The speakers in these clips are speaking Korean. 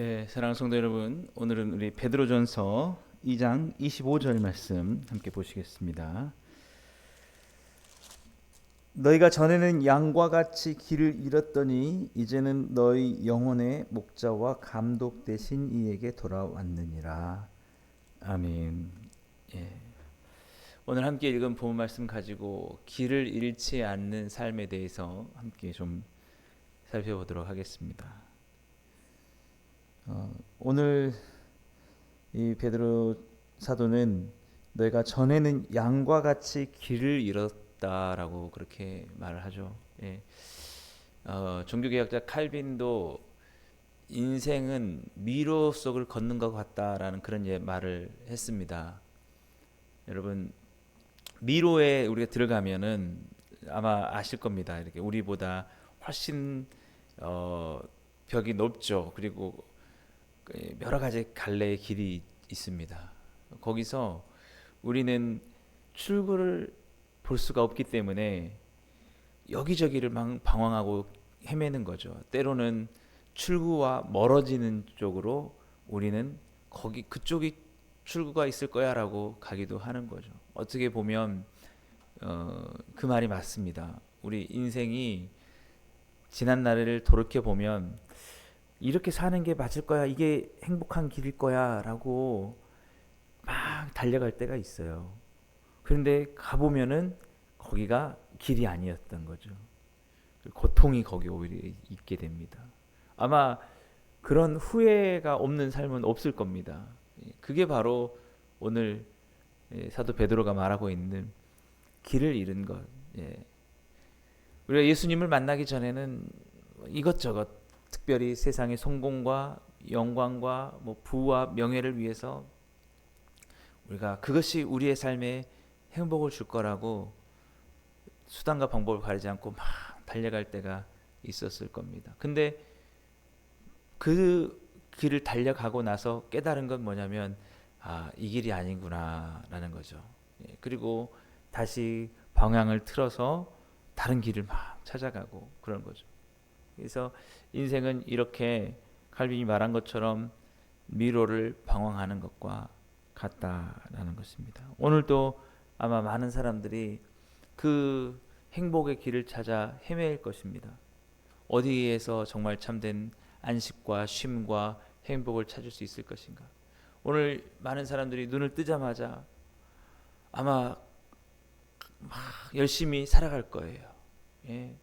네, 사랑하는 성도 여러분, 오늘은 우리 베드로전서 2장 25절 말씀 함께 보시겠습니다. 너희가 전에는 양과 같이 길을 잃었더니 이제는 너희 영혼의 목자와 감독 되신 이에게 돌아왔느니라. 아멘. 예. 오늘 함께 읽은 본 말씀 가지고 길을 잃지 않는 삶에 대해서 함께 좀 살펴보도록 하겠습니다. 어, 오늘 이 베드로 사도는 너희가 전에는 양과 같이 길을 잃었다라고 그렇게 말을 하죠. 예. 어, 종교개혁자 칼빈도 인생은 미로 속을 걷는 것 같다라는 그런 예, 말을 했습니다. 여러분 미로에 우리가 들어가면은 아마 아실 겁니다. 이렇게 우리보다 훨씬 어, 벽이 높죠. 그리고 그 여러 가지 갈래의 길이 있습니다. 거기서 우리는 출구를 볼 수가 없기 때문에 여기저기를 막 방황하고 헤매는 거죠. 때로는 출구와 멀어지는 쪽으로 우리는 거기 그쪽이 출구가 있을 거야라고 가기도 하는 거죠. 어떻게 보면 어, 그 말이 맞습니다. 우리 인생이 지난 날을 돌이켜 보면 이렇게 사는 게 맞을 거야, 이게 행복한 길일 거야 라고 막 달려갈 때가 있어요. 그런데 가보면은 거기가 길이 아니었던 거죠. 고통이 거기 오히려 있게 됩니다. 아마 그런 후회가 없는 삶은 없을 겁니다. 그게 바로 오늘 예, 사도 베드로가 말하고 있는 길을 잃은 것. 예. 우리가 예수님을 만나기 전에는 이것저것 특별히 세상의 성공과 영광과 뭐 부와 명예를 위해서 우리가 그것이 우리의 삶에 행복을 줄 거라고 수단과 방법을 가리지 않고 막 달려갈 때가 있었을 겁니다. 근데 그 길을 달려가고 나서 깨달은 건 뭐냐면 아, 이 길이 아니구나라는 거죠. 예, 그리고 다시 방향을 틀어서 다른 길을 막 찾아가고 그런 거죠. 그래서 인생은 이렇게 칼빈이 말한 것처럼 미로를 방황하는 것과 같다라는 것입니다. 오늘도 아마 많은 사람들이 그 행복의 길을 찾아 헤매일 것입니다. 어디에서 정말 참된 안식과 쉼과 행복을 찾을 수 있을 것인가? 오늘 많은 사람들이 눈을 뜨자마자 아마 막 열심히 살아갈 거예요. 예.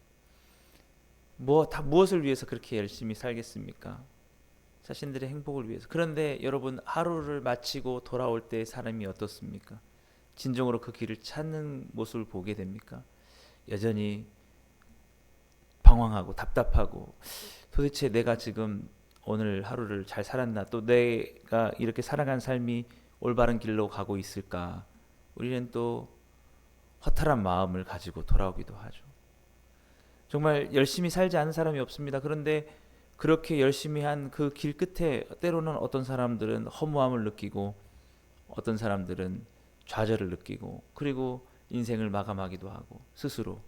뭐 다 무엇을 위해서 그렇게 열심히 살겠습니까? 자신들의 행복을 위해서. 그런데 여러분 하루를 마치고 돌아올 때 사람이 어떻습니까? 진정으로 그 길을 찾는 모습을 보게 됩니까? 여전히 방황하고 답답하고 도대체 내가 지금 오늘 하루를 잘 살았나 또 내가 이렇게 살아간 삶이 올바른 길로 가고 있을까 우리는 또 허탈한 마음을 가지고 돌아오기도 하죠. 정말 열심히 살지 않은 사람이 없습니다. 그런데 그렇게 열심히 한 그 길 끝에 때로는 어떤 사람들은 허무함을 느끼고 어떤 사람들은 좌절을 느끼고 그리고 인생을 마감하기도 하고 스스로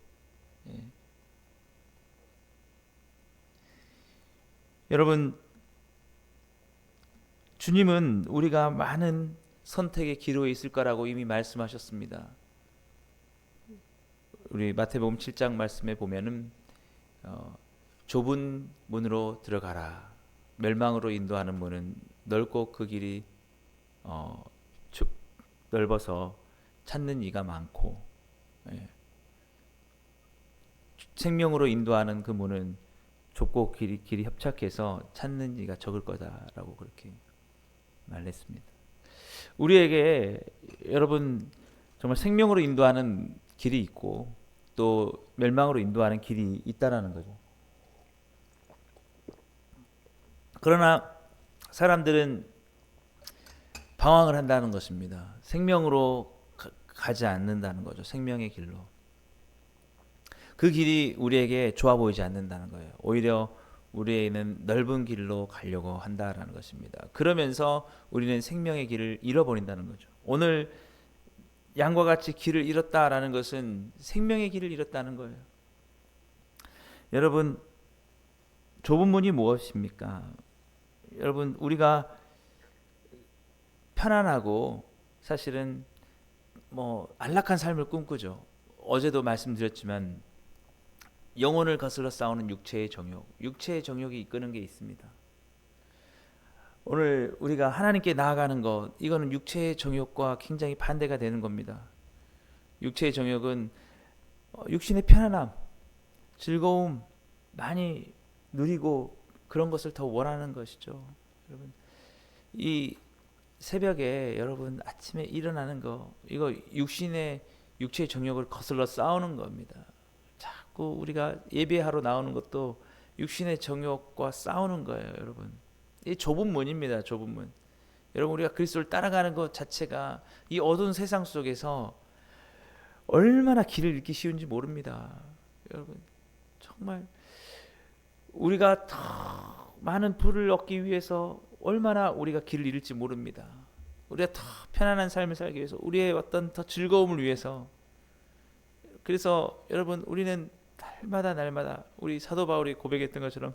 예. 여러분 주님은 우리가 많은 선택의 기로에 있을 거라고 이미 말씀하셨습니다. 우리 마태복음 7장 말씀에 보면은 어, 좁은 문으로 들어가라. 멸망으로 인도하는 문은 넓고 그 길이 어, 쭉 넓어서 찾는 이가 많고 예. 생명으로 인도하는 그 문은 좁고 길이, 길이 협착해서 찾는 이가 적을 거다라고 그렇게 말했습니다. 우리에게 여러분 정말 생명으로 인도하는 길이 있고 또 멸망으로 인도하는 길이 있다라는 거죠. 그러나 사람들은 방황을 한다는 것입니다. 생명으로 가, 지 않는다는 거죠. 생명의 길로. 그 길이 우리에게 좋아 보이지 않는다는 거예요. 오히려 우리에는 넓은 길로 가려고 한다라는 것입니다. 그러면서 우리는 생명의 길을 잃어버린다는 거죠. 오늘 양과 같이 길을 잃었다라는 것은 생명의 길을 잃었다는 거예요. 여러분 좁은 문이 무엇입니까? 여러분 우리가 편안하고 사실은 뭐 안락한 삶을 꿈꾸죠. 어제도 말씀드렸지만 영혼을 거슬러 싸우는 육체의 정욕, 육체의 정욕이 이끄는 게 있습니다. 오늘 우리가 하나님께 나아가는 것, 이거는 육체의 정욕과 굉장히 반대가 되는 겁니다. 육체의 정욕은 어, 육신의 편안함, 즐거움 많이 누리고 그런 것을 더 원하는 것이죠. 여러분, 이 새벽에 여러분 아침에 일어나는 거 이거 육신의 육체의 정욕을 거슬러 싸우는 겁니다. 자꾸 우리가 예배하러 나오는 것도 육신의 정욕과 싸우는 거예요, 여러분. 이 좁은 문입니다, 좁은 문. 여러분 우리가 그리스도를 따라가는 것 자체가 이 어두운 세상 속에서 얼마나 길을 잃기 쉬운지 모릅니다. 여러분 정말 우리가 더 많은 부를 얻기 위해서 얼마나 우리가 길을 잃을지 모릅니다. 우리가 더 편안한 삶을 살기 위해서 우리의 어떤 더 즐거움을 위해서 그래서 여러분 우리는 날마다 날마다 우리 사도 바울이 고백했던 것처럼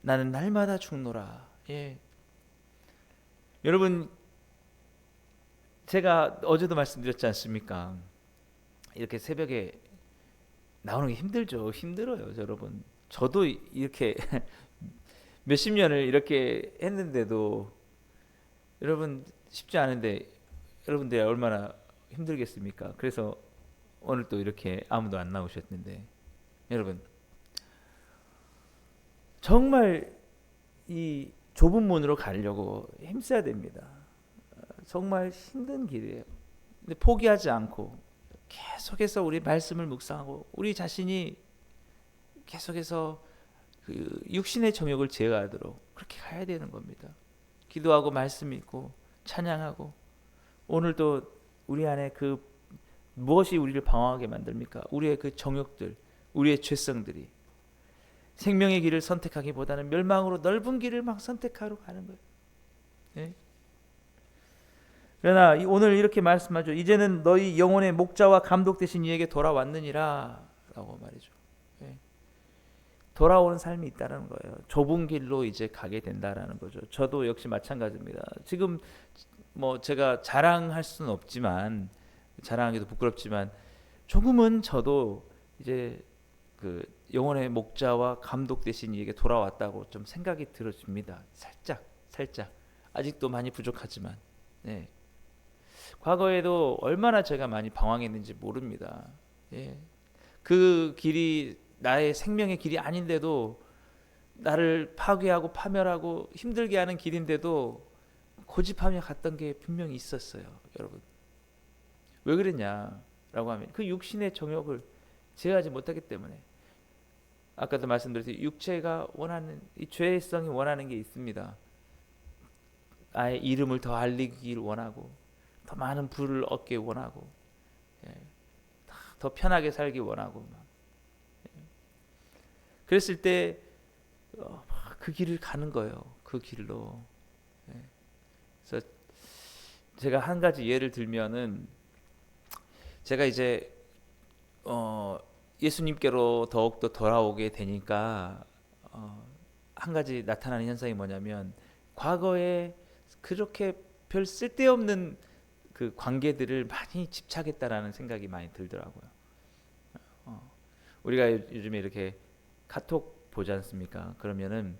나는 날마다 죽노라. 예. 여러분 제가 어제도 말씀드렸지 않습니까? 이렇게 새벽에 나오는 게 힘들죠. 힘들어요, 여러분. 저도 이렇게 몇십 년을 이렇게 했는데도 여러분 쉽지 않은데 여러분들 얼마나 힘들겠습니까? 그래서 오늘 또 이렇게 아무도 안 나오셨는데 여러분 정말 이 좁은 문으로 가려고 힘써야 됩니다. 정말 힘든 길이에요. 근데 포기하지 않고 계속해서 우리 말씀을 묵상하고 우리 자신이 계속해서 그 육신의 정욕을 제어하도록 그렇게 가야 되는 겁니다. 기도하고 말씀 읽고 찬양하고 오늘도 우리 안에 그 무엇이 우리를 방황하게 만듭니까? 우리의 그 정욕들, 우리의 죄성들이 생명의 길을 선택하기보다는 멸망으로 넓은 길을 막 선택하러 가는 거예요. 네? 그러나 오늘 이렇게 말씀하죠. 이제는 너희 영혼의 목자와 감독 되신 이에게 돌아왔느니라라고 말이죠. 네. 돌아오는 삶이 있다는 거예요. 좁은 길로 이제 가게 된다라는 거죠. 저도 역시 마찬가지입니다. 지금 뭐 제가 자랑할 수는 없지만 자랑하기도 부끄럽지만 조금은 저도 이제 그 영혼의 목자와 감독 되신 이에게 돌아왔다고 좀 생각이 들어집니다. 살짝 살짝 아직도 많이 부족하지만 네. 과거에도 얼마나 제가 많이 방황했는지 모릅니다. 예. 그 길이 나의 생명의 길이 아닌데도 나를 파괴하고 파멸하고 힘들게 하는 길인데도 고집하며 갔던 게 분명히 있었어요, 여러분. 왜 그랬냐라고 하면 그 육신의 정욕을 제어하지 못하기 때문에 아까도 말씀드렸듯이 육체가 원하는 이 죄성이 원하는 게 있습니다. 아예 이름을 더 알리길 원하고 더 많은 부를 얻기 원하고 예, 더 편하게 살기 원하고 예. 그랬을 때그 어, 길을 가는 거예요. 그 길로. 예. 그래서 제가 한 가지 예를 들면은 제가 이제 어 예수님께로 더욱더 돌아오게 되니까 어, 한 가지 나타나는 현상이 뭐냐면 과거에 그렇게 별 쓸데없는 그 관계들을 많이 집착했다라는 생각이 많이 들더라고요. 어, 우리가 요즘에 이렇게 카톡 보지 않습니까? 그러면은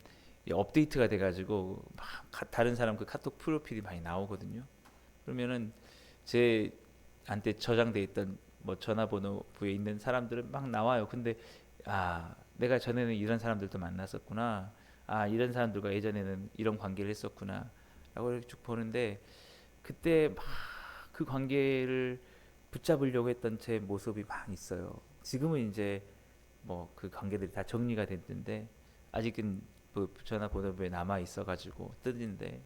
업데이트가 돼가지고 막 다른 사람 그 카톡 프로필이 많이 나오거든요. 그러면은 제 한테 저장돼 있던 뭐 전화번호부에 있는 사람들은 막 나와요. 근데 아 내가 전에는 이런 사람들도 만났었구나. 아 이런 사람들과 예전에는 이런 관계를 했었구나.라고 이렇게 쭉 보는데 그때 막 그 관계를 붙잡으려고 했던 제 모습이 막 있어요. 지금은 이제 뭐 그 관계들이 다 정리가 됐는데 아직은 그 전화번호부에 남아 있어가지고 뜨는데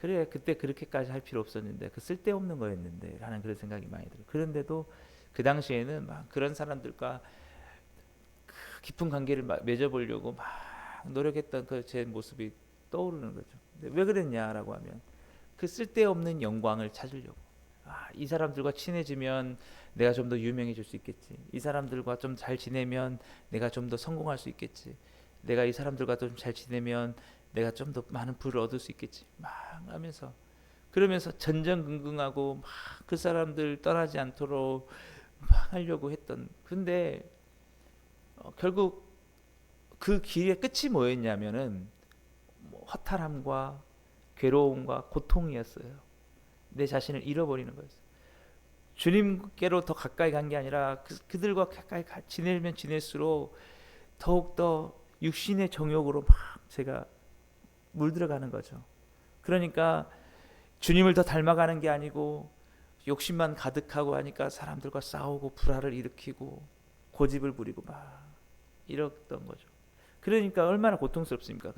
그래 그때 그렇게까지 할 필요 없었는데 그 쓸데없는 거였는데 라는 그런 생각이 많이 들어요. 그런데도 그 당시에는 막 그런 사람들과 그 깊은 관계를 맺어보려고 막 노력했던 그 제 모습이 떠오르는 거죠. 왜 그랬냐라고 하면 그 쓸데없는 영광을 찾으려고. 아, 이 사람들과 친해지면 내가 좀 더 유명해질 수 있겠지. 이 사람들과 좀 잘 지내면 내가 좀 더 성공할 수 있겠지. 내가 이 사람들과 좀 잘 지내면 내가 좀 더 많은 부를 얻을 수 있겠지. 막 하면서 그러면서 전전긍긍하고 막 그 사람들 떠나지 않도록 막 하려고 했던. 근데 어, 결국 그 길의 끝이 뭐였냐면은 뭐 허탈함과 괴로움과 고통이었어요. 내 자신을 잃어버리는 거였어요. 주님께로 더 가까이 간 게 아니라 그, 그들과 가까이 가, 지내면 지낼수록 더욱 더 육신의 정욕으로 막 제가 물들어가는 거죠. 그러니까 주님을 더 닮아가는 게 아니고 욕심만 가득하고 하니까 사람들과 싸우고 불화를 일으키고 고집을 부리고 막 이랬던 거죠. 그러니까 얼마나 고통스럽습니까?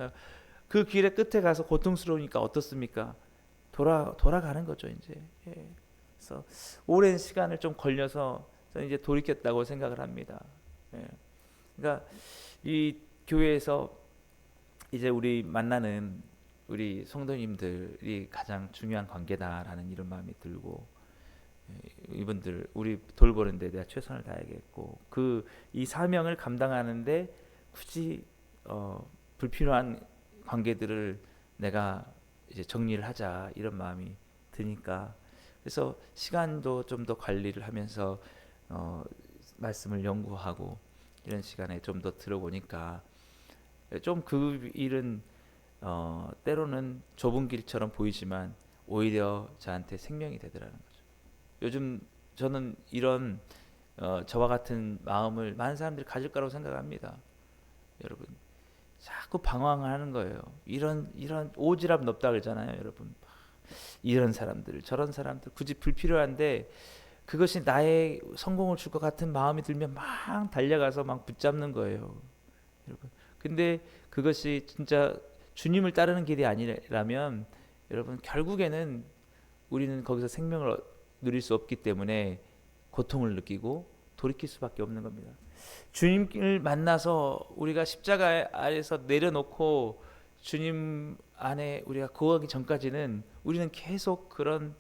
그그 길의 끝에 가서 고통스러우니까 어떻습니까? 돌아 돌아가는 거죠 이제. 예. 그래서 오랜 시간을 좀 걸려서 저는 이제 돌이켰다고 생각을 합니다. 예. 그러니까 이 교회에서 이제 우리 만나는 우리 성도님들이 가장 중요한 관계다라는 이런 마음이 들고 예, 이분들 우리 돌보는데 내가 최선을 다하겠고 그 이 사명을 감당하는데 굳이 어, 불필요한 관계들을 내가 이제 정리를 하자 이런 마음이 드니까. 그래서 시간도 좀 더 관리를 하면서 어, 말씀을 연구하고 이런 시간에 좀 더 들어보니까 좀 그 일은 어, 때로는 좁은 길처럼 보이지만 오히려 저한테 생명이 되더라는 거죠. 요즘 저는 이런 어, 저와 같은 마음을 많은 사람들이 가질 거라고 생각합니다. 여러분 자꾸 방황하는 거예요. 이런 이런 오지랖 넓다 그러잖아요, 여러분. 이런 사람들, 저런 사람들 굳이 불필요한데 그것이 나의 성공을 줄 것 같은 마음이 들면 막 달려가서 막 붙잡는 거예요, 여러분. 근데 그것이 진짜 주님을 따르는 길이 아니라면 여러분 결국에는 우리는 거기서 생명을 누릴 수 없기 때문에 고통을 느끼고 돌이킬 수밖에 없는 겁니다. 주님을 만나서 우리가 십자가 아래서 내려놓고 주님 안에 우리가 거하기 전까지는 우리는 계속 그런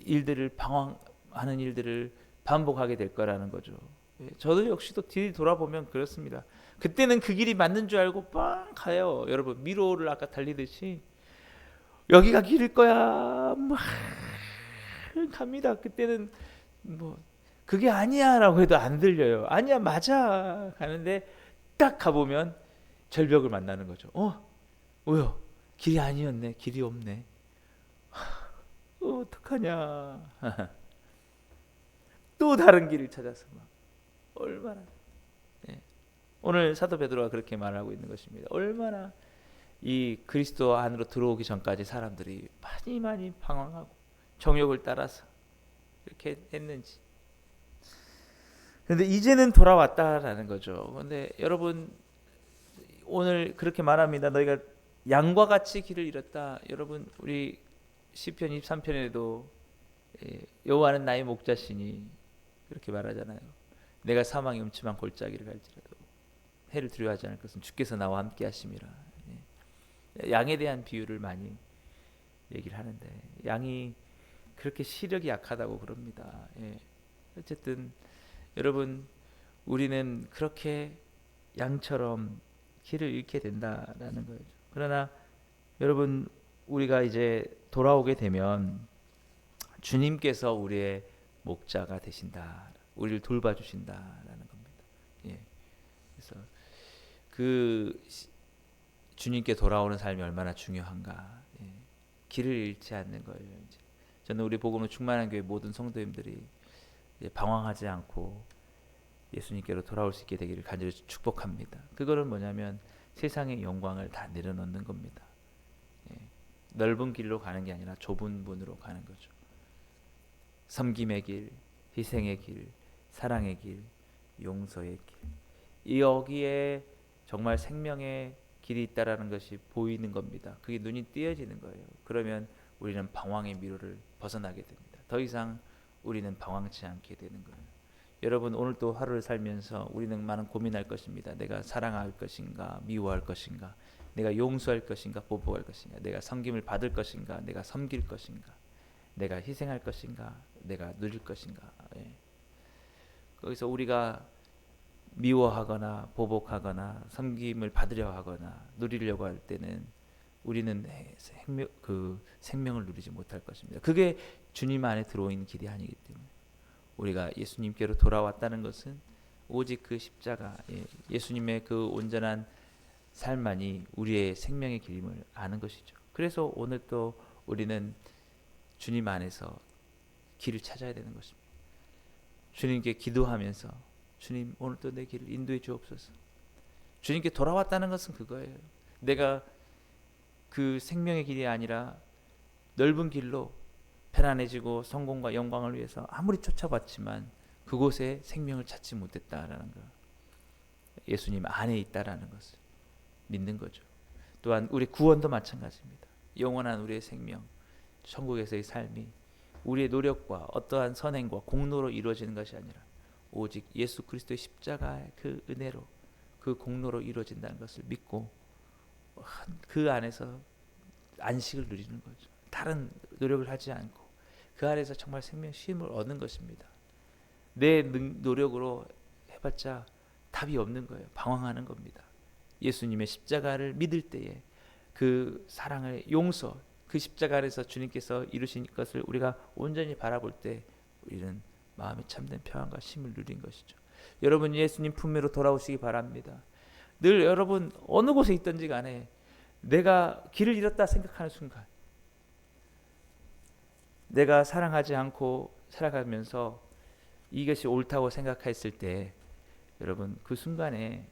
일들을 방황하는 일들을 반복하게 될 거라는 거죠. 예, 저도 역시도 뒤 돌아보면 그렇습니다. 그때는 그 길이 맞는 줄 알고 빵 가요. 여러분 미로를 아까 달리듯이 여기가 길일 거야. 막 갑니다. 그때는 뭐 그게 아니야라고 해도 안 들려요. 아니야 맞아 가는데 딱 가보면 절벽을 만나는 거죠. 어, 왜요? 길이 아니었네. 길이 없네. 어, 어떡하냐. 또 다른 길을 찾아서 막 얼마나 네. 오늘 사도 베드로가 그렇게 말하고 있는 것입니다. 얼마나 이 그리스도 안으로 들어오기 전까지 사람들이 많이 많이 방황하고 정욕을 따라서 이렇게 했는지 그런데 이제는 돌아왔다라는 거죠. 근데 여러분 오늘 그렇게 말합니다. 너희가 양과 같이 길을 잃었다. 여러분 우리 시편 23편에도 예, 여호와는 나의 목자시니 그렇게 말하잖아요. 내가 사망의 음침한 골짜기를 갈지라도 해를 두려워하지 않을 것은 주께서 나와 함께 하심이라. 예. 양에 대한 비유를 많이 얘기를 하는데 양이 그렇게 시력이 약하다고 그럽니다. 예. 어쨌든 여러분 우리는 그렇게 양처럼 길을 잃게 된다라는 거예요. 그러나 여러분 우리가 이제 돌아오게 되면 주님께서 우리의 목자가 되신다. 우리를 돌봐 주신다라는 겁니다. 예. 그래서 그 주님께 돌아오는 삶이 얼마나 중요한가. 예. 길을 잃지 않는 거예요. 이제. 저는 우리 복음을 충만한 교회 모든 성도님들이 방황하지 않고 예수님께로 돌아올 수 있게 되기를 간절히 축복합니다. 그거는 뭐냐면 세상의 영광을 다 내려놓는 겁니다. 예. 넓은 길로 가는 게 아니라 좁은 문으로 가는 거죠. 섬김의 길, 희생의 길, 사랑의 길, 용서의 길. 여기에 정말 생명의 길이 있다라는 것이 보이는 겁니다. 그게 눈이 띄어지는 거예요. 그러면 우리는 방황의 미로를 벗어나게 됩니다. 더 이상 우리는 방황치 않게 되는 거예요. 여러분 오늘 또 하루를 살면서 우리는 많은 고민할 것입니다. 내가 사랑할 것인가, 미워할 것인가, 내가 용서할 것인가, 보복할 것인가, 내가 섬김을 받을 것인가, 내가 섬길 것인가, 내가 희생할 것인가, 내가 누릴 것인가. 예. 거기서 우리가 미워하거나 보복하거나 섬김을 받으려 하거나 누리려고 할 때는 우리는 생명, 그 생명을 누리지 못할 것입니다. 그게 주님 안에 들어오는 길이 아니기 때문에 우리가 예수님께로 돌아왔다는 것은 오직 그 십자가 예, 예수님의 그 온전한 삶만이 우리의 생명의 길임을 아는 것이죠. 그래서 오늘 또 우리는 주님 안에서 길을 찾아야 되는 것입니다. 주님께 기도하면서 주님 오늘도 내 길을 인도해 주옵소서. 주님께 돌아왔다는 것은 그거예요. 내가 그 생명의 길이 아니라 넓은 길로 편안해지고 성공과 영광을 위해서 아무리 쫓아봤지만 그곳에 생명을 찾지 못했다라는 거. 예수님 안에 있다라는 것을 믿는 거죠. 또한 우리 구원도 마찬가지입니다. 영원한 우리의 생명, 천국에서의 삶이 우리의 노력과 어떠한 선행과 공로로 이루어지는 것이 아니라 오직 예수 그리스도의 십자가의 그 은혜로 그 공로로 이루어진다는 것을 믿고 그 안에서 안식을 누리는 거죠. 다른 노력을 하지 않고 그 안에서 정말 생명 쉼을 얻는 것입니다. 내 노력으로 해봤자 답이 없는 거예요. 방황하는 겁니다. 예수님의 십자가를 믿을 때에 그 사랑의 용서, 그 십자가 안에서 주님께서 이루신 것을 우리가 온전히 바라볼 때 우리는 마음에 참된 평안과 쉼을 누린 것이죠. 여러분 예수님 품매로 돌아오시기 바랍니다. 늘 여러분 어느 곳에 있든지 간에 내가 길을 잃었다 생각하는 순간 내가 사랑하지 않고 살아가면서 이것이 옳다고 생각했을 때 여러분 그 순간에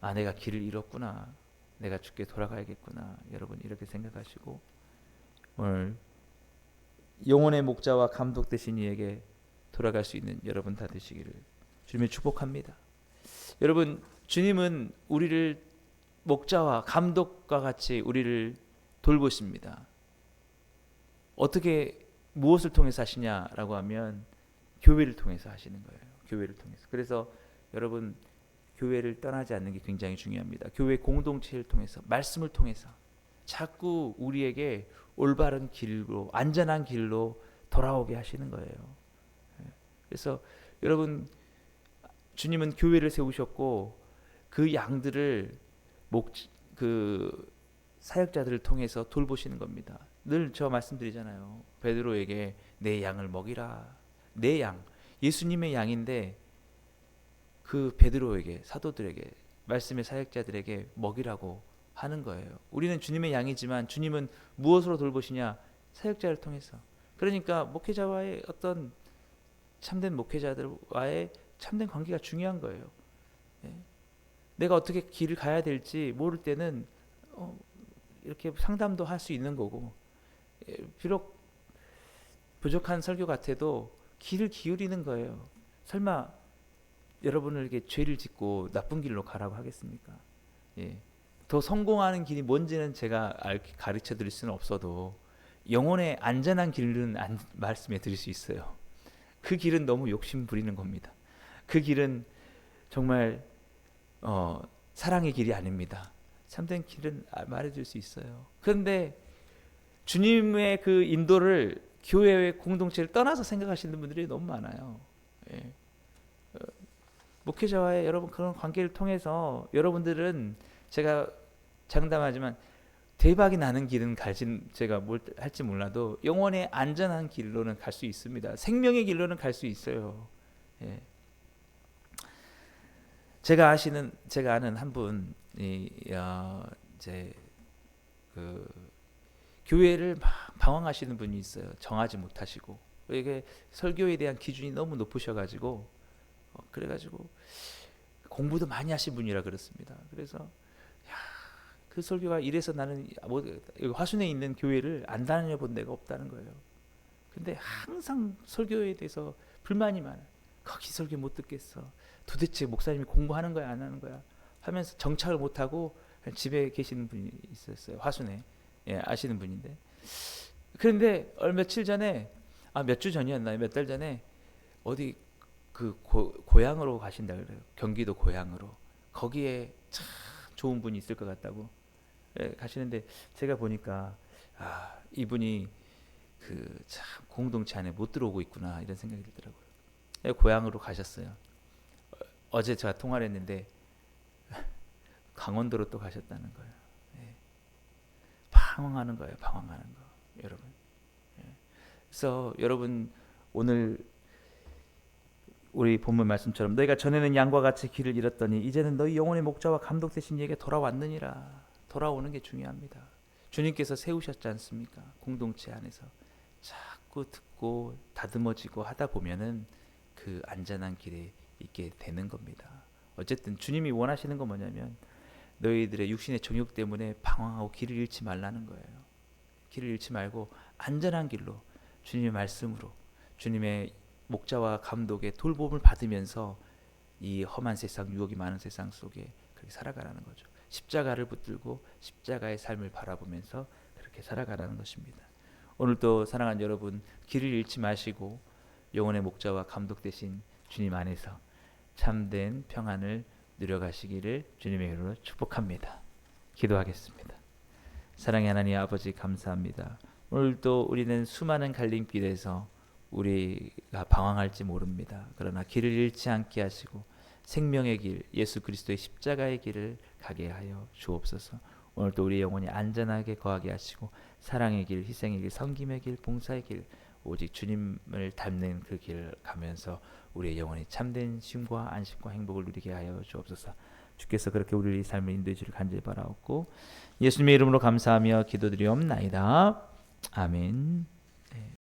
아 내가 길을 잃었구나 내가 죽게 돌아가야겠구나 여러분 이렇게 생각하시고 오늘 영혼의 목자와 감독 되신 이에게 돌아갈 수 있는 여러분 다 되시기를 주님의 축복합니다. 여러분 주님은 우리를 목자와 감독과 같이 우리를 돌보십니다. 어떻게 무엇을 통해서 하시냐라고 하면 교회를 통해서 하시는 거예요. 교회를 통해서. 그래서 여러분 교회를 떠나지 않는 게 굉장히 중요합니다. 교회 공동체를 통해서 말씀을 통해서 자꾸 우리에게 올바른 길로 안전한 길로 돌아오게 하시는 거예요. 그래서 여러분 주님은 교회를 세우셨고 그 양들을 목 그 사역자들을 통해서 돌보시는 겁니다. 늘 저 말씀드리잖아요. 베드로에게 내 양을 먹이라. 내 양. 예수님의 양인데 그 베드로에게 사도들에게 말씀의 사역자들에게 먹이라고 하는 거예요. 우리는 주님의 양이지만 주님은 무엇으로 돌보시냐? 사역자를 통해서. 그러니까 목회자와의 어떤 참된 목회자들과의 참된 관계가 중요한 거예요. 예. 내가 어떻게 길을 가야 될지 모를 때는 어, 이렇게 상담도 할 수 있는 거고 예, 비록 부족한 설교 같아도 길을 기울이는 거예요. 설마 여러분을 이렇게 죄를 짓고 나쁜 길로 가라고 하겠습니까? 예. 더 성공하는 길이 뭔지는 제가 가르쳐 드릴 수는 없어도 영혼의 안전한 길은 안, 말씀해 드릴 수 있어요. 그 길은 너무 욕심 부리는 겁니다. 그 길은 정말 어, 사랑의 길이 아닙니다. 참된 길은 아, 말해줄 수 있어요. 그런데 주님의 그 인도를 교회의 공동체를 떠나서 생각하시는 분들이 너무 많아요. 예. 어, 목회자와의 여러분 그런 관계를 통해서 여러분들은 제가 장담하지만 대박이 나는 길은 갈진 제가 뭘 할지 몰라도 영원의 안전한 길로는 갈 수 있습니다. 생명의 길로는 갈 수 있어요. 예. 제가 아시는 제가 아는 한 분이 어, 이제 그 교회를 막 방황하시는 분이 있어요. 정하지 못하시고 이게 설교에 대한 기준이 너무 높으셔가지고 어, 그래가지고 공부도 많이 하신 분이라 그렇습니다. 그래서 야, 그 설교가 이래서 나는 뭐 화순에 있는 교회를 안 다녀본 데가 없다는 거예요. 근데 항상 설교에 대해서 불만이 많아요. 거기 설교 못 듣겠어. 도대체 목사님이 공부하는 거야 안 하는 거야 하면서 정착을 못 하고 집에 계시는 분이 있었어요. 화순에 예, 아시는 분인데 그런데 며칠 전에 아 몇 주 전이었나요? 몇 달 전에 어디 그 고, 고향으로 가신다 그래요. 경기도 고향으로 거기에 참 좋은 분이 있을 것 같다고 예, 가시는데 제가 보니까 아 이분이 그 참 공동체 안에 못 들어오고 있구나 이런 생각이 들더라고요. 예, 고향으로 가셨어요. 어제 제가 통화를 했는데 강원도로 또 가셨다는 거예요. 예. 방황하는 거예요. 방황하는 거, 여러분. 예. 그래서 여러분 오늘 우리 본문 말씀처럼 너희가 전에는 양과 같이 길을 잃었더니 이제는 너희 영혼의 목자와 감독 되신 이에게 돌아왔느니라. 돌아오는 게 중요합니다. 주님께서 세우셨지 않습니까? 공동체 안에서 자꾸 듣고 다듬어지고 하다 보면은 그 안전한 길에 있게 되는 겁니다. 어쨌든 주님이 원하시는 건 뭐냐면 너희들의 육신의 정욕 때문에 방황하고 길을 잃지 말라는 거예요. 길을 잃지 말고 안전한 길로 주님의 말씀으로 주님의 목자와 감독의 돌봄을 받으면서 이 험한 세상 유혹이 많은 세상 속에 그렇게 살아가라는 거죠. 십자가를 붙들고 십자가의 삶을 바라보면서 그렇게 살아가라는 것입니다. 오늘도 사랑하는 여러분 길을 잃지 마시고 영혼의 목자와 감독 되신 주님 안에서 참된 평안을 누려가시기를 주님의 이름으로 축복합니다. 기도하겠습니다. 사랑의 하나님 아버지 감사합니다. 오늘도 우리는 수많은 갈림길에서 우리가 방황할지 모릅니다. 그러나 길을 잃지 않게 하시고 생명의 길, 예수 그리스도의 십자가의 길을 가게 하여 주옵소서. 오늘도 우리 영혼이 안전하게 거하게 하시고 사랑의 길, 희생의 길, 섬김의 길, 봉사의 길, 오직 주님을 닮는 그 길을 가면서 우리의 영혼이 참된 쉼과 안식과 행복을 누리게 하여 주옵소서. 주께서 그렇게 우리의 삶을 인도해 주를 간절히 바라옵고 예수님의 이름으로 감사하며 기도드리옵나이다. 아멘.